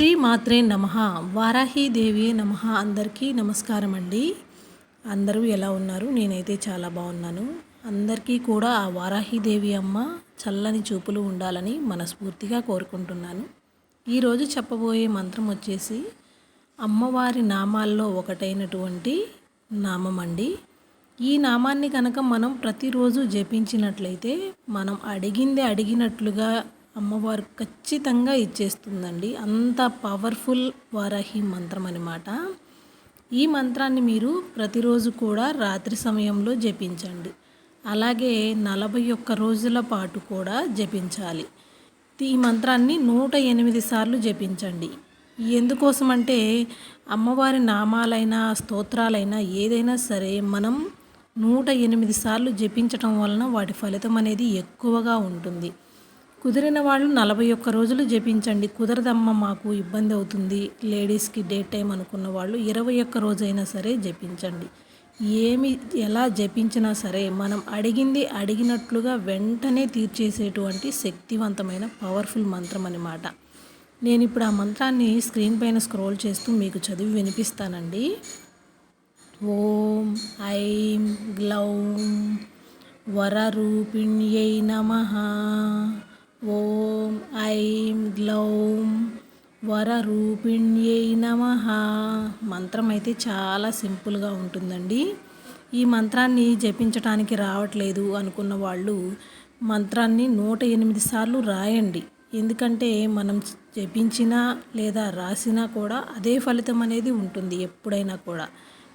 శ్రీ మాత్రే నమ. వారాహీదేవి నమ. అందరికీ నమస్కారం అండి. అందరూ ఎలా ఉన్నారు? నేనైతే చాలా బాగున్నాను. అందరికీ కూడా ఆ వారాహీదేవి అమ్మ చల్లని చూపులు ఉండాలని మనస్ఫూర్తిగా కోరుకుంటున్నాను. ఈరోజు చెప్పబోయే మంత్రం వచ్చేసి అమ్మవారి నామాల్లో ఒకటైనటువంటి నామం అండి. ఈ నామాన్ని కనుక మనం ప్రతిరోజు జపించినట్లయితే మనం అడిగింది అడిగినట్లుగా అమ్మవారు ఖచ్చితంగా ఇచ్చేస్తుందండి. అంత పవర్ఫుల్ వారాహి మంత్రం అనమాట ఈ మంత్రాన్ని మీరు ప్రతిరోజు కూడా రాత్రి సమయంలో జపించండి. అలాగే నలభై ఒక్క రోజుల పాటు కూడా జపించాలి. ఈ మంత్రాన్ని నూట ఎనిమిది సార్లు జపించండి. ఎందుకోసమంటే అమ్మవారి నామాలైనా స్తోత్రాలైనా ఏదైనా సరే మనం నూట ఎనిమిది సార్లు జపించటం వలన వాటి ఫలితం అనేది ఎక్కువగా ఉంటుంది. కుదిరిన వాళ్ళు నలభై ఒక్క రోజులు జపించండి. కుదరదమ్మ మాకు ఇబ్బంది అవుతుంది. లేడీస్కి డే టైం అనుకున్న వాళ్ళు ఇరవై ఒక్క రోజైనా సరే జపించండి. ఏమి ఎలా జపించినా సరే మనం అడిగింది అడిగినట్లుగా వెంటనే తీర్చేసేటువంటి శక్తివంతమైన పవర్ఫుల్ మంత్రం అనమాట నేను ఇప్పుడు ఆ మంత్రాన్ని స్క్రీన్ పైన స్క్రోల్ చేస్తూ మీకు చదివి వినిపిస్తానండి. ఓం ఐం గ్లౌం వరరూపిణ్యై నమ. ఓం ఐం గ్లౌం వరరూపిణ్యై నమ. మంత్రం అయితే చాలా సింపుల్గా ఉంటుందండి. ఈ మంత్రాన్ని జపించటానికి రావట్లేదు అనుకున్న వాళ్ళు మంత్రాన్ని నూట ఎనిమిది సార్లు రాయండి. ఎందుకంటే మనం జపించినా లేదా రాసినా కూడా అదే ఫలితం అనేది ఉంటుంది ఎప్పుడైనా కూడా.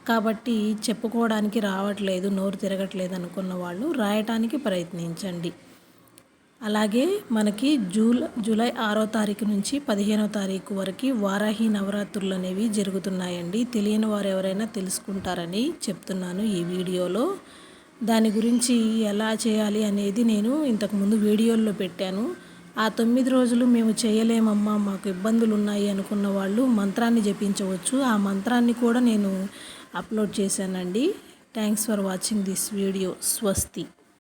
కాబట్టి చెప్పుకోవడానికి రావట్లేదు నోరు తిరగట్లేదు అనుకున్న వాళ్ళు రాయటానికి ప్రయత్నించండి. అలాగే మనకి జూల్ జూలై ఆరో తారీఖు నుంచి పదిహేనో తారీఖు వరకు వారాహి నవరాత్రులు అనేవి జరుగుతున్నాయండి. తెలియని వారు ఎవరైనా తెలుసుకుంటారని చెప్తున్నాను ఈ వీడియోలో. దాని గురించి ఎలా చేయాలి అనేది నేను ఇంతకుముందు వీడియోల్లో పెట్టాను. ఆ తొమ్మిది రోజులు మేము చేయలేమమ్మా మాకు ఇబ్బందులు ఉన్నాయి అనుకున్న వాళ్ళు మంత్రాన్ని జపించవచ్చు. ఆ మంత్రాన్ని కూడా నేను అప్లోడ్ చేశానండి. Thanks for watching this video. స్వస్తి.